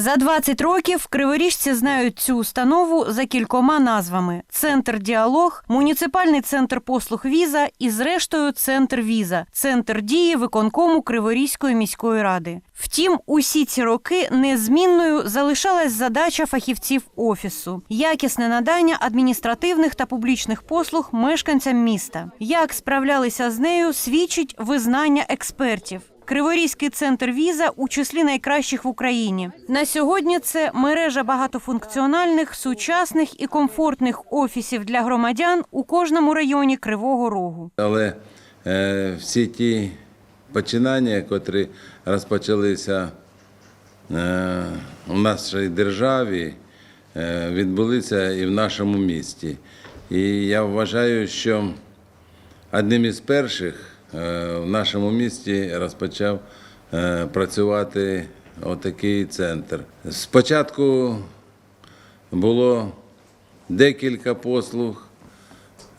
За 20 років криворіжці знають цю установу за кількома назвами: Центр Діалог, муніципальний центр послуг віза і, зрештою, центр віза, центр дії виконкому Криворізької міської ради. Втім, усі ці роки незмінною залишалась задача фахівців офісу якісне надання адміністративних та публічних послуг мешканцям міста. Як справлялися з нею, свідчить визнання експертів. Криворізький центр віза у числі найкращих в Україні. На сьогодні це мережа багатофункціональних, сучасних і комфортних офісів для громадян у кожному районі Кривого Рогу. Але е, всі ті починання, котрі розпочалися е, у нашій державі, е, відбулися і в нашому місті. І я вважаю, що одним із перших в нашому місті розпочав е, працювати отакий центр. Спочатку було декілька послуг.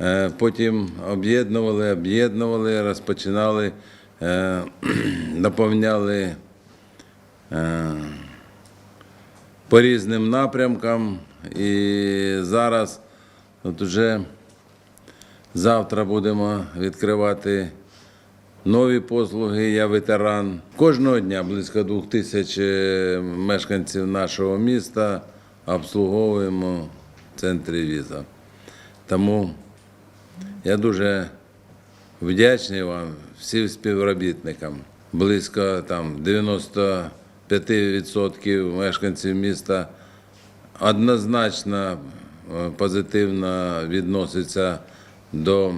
Е, Потім об'єднували, об'єднували, розпочинали, е, доповняли е, по різним напрямкам. І зараз, от уже завтра будемо відкривати нові послуги. Я ветеран. Кожного дня близько двох тисяч е, мешканців нашого міста обслуговуємо в центрі віза. Тому я дуже вдячний вам, всім співробітникам. Близько там 95% мешканців міста однозначно е, позитивно відносяться до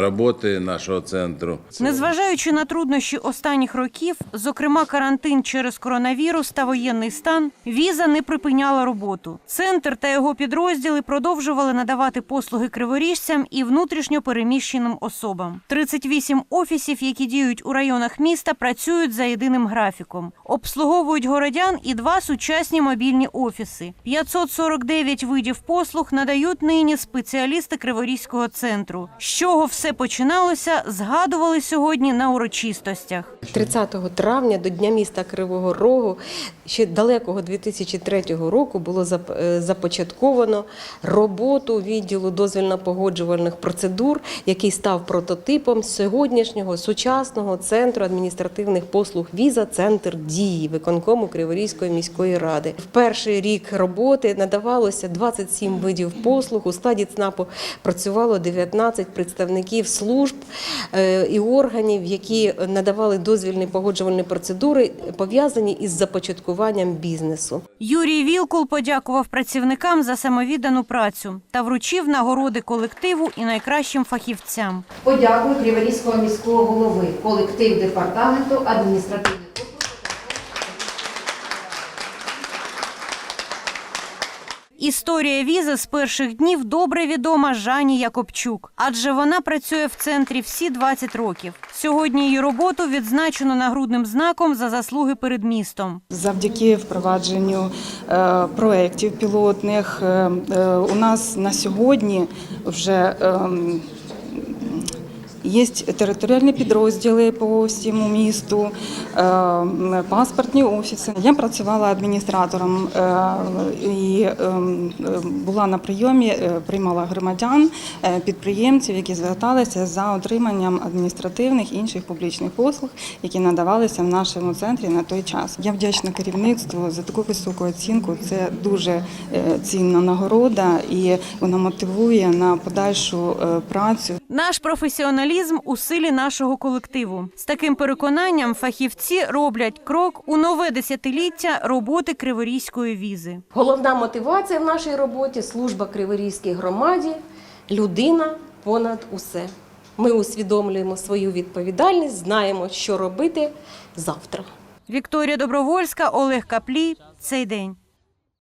роботи нашого центру. Незважаючи на труднощі останніх років, зокрема карантин через коронавірус та воєнний стан, віза не припиняла роботу. Центр та його підрозділи продовжували надавати послуги криворіжцям і внутрішньо переміщеним особам. 38 офісів, які діють у районах міста, працюють за єдиним графіком. Обслуговують городян і два сучасні мобільні офіси. 549 видів послуг надають нині спеціалісти Криворізького центру. Чого все починалося, згадували сьогодні на урочистостях. 30 травня до Дня міста Кривого Рогу ще далекого 2003 року було е, започатковано роботу відділу дозвільно-погоджувальних процедур, який став прототипом сьогоднішнього сучасного центру адміністративних послуг віза, центр дії виконкому Криворізької міської ради. В перший рік роботи надавалося 27 видів послуг. У складі ЦНАПу працювало 19 представників служб е, і органів, які надавали дозвільні погоджувальні процедури, пов'язані із започаткуванням бізнесу. Юрій Вілкул подякував працівникам за самовіддану працю та вручив нагороди колективу і найкращим фахівцям. Подякую Криворізького міського голови, колектив департаменту адміністративних Історія візи з перших днів добре відома Жані Якобчук, адже вона працює в центрі всі 20 років. Сьогодні її роботу відзначено нагрудним знаком за заслуги перед містом. Завдяки впровадженню е, проєктів пілотних е, е, у нас на сьогодні вже ем, Є територіальні підрозділи по всьому місту, е, паспортні офіси. Я працювала адміністратором е, і е, була на прийомі, е, приймала громадян, підприємців, які зверталися за отриманням адміністративних і інших публічних послуг, які надавалися в нашому центрі на той час. Я вдячна керівництву за таку високу оцінку. Це дуже цінна нагорода, і вона мотивує на подальшу працю. Наш професіоналізм у силі нашого колективу. З таким переконанням фахівці роблять крок у нове десятиліття роботи криворізької візи. Головна мотивація в нашій роботі служба Криворізькій громаді, людина понад усе. Ми усвідомлюємо свою відповідальність, знаємо, що робити завтра. Вікторія Добровольська, Олег Каплій. Цей день.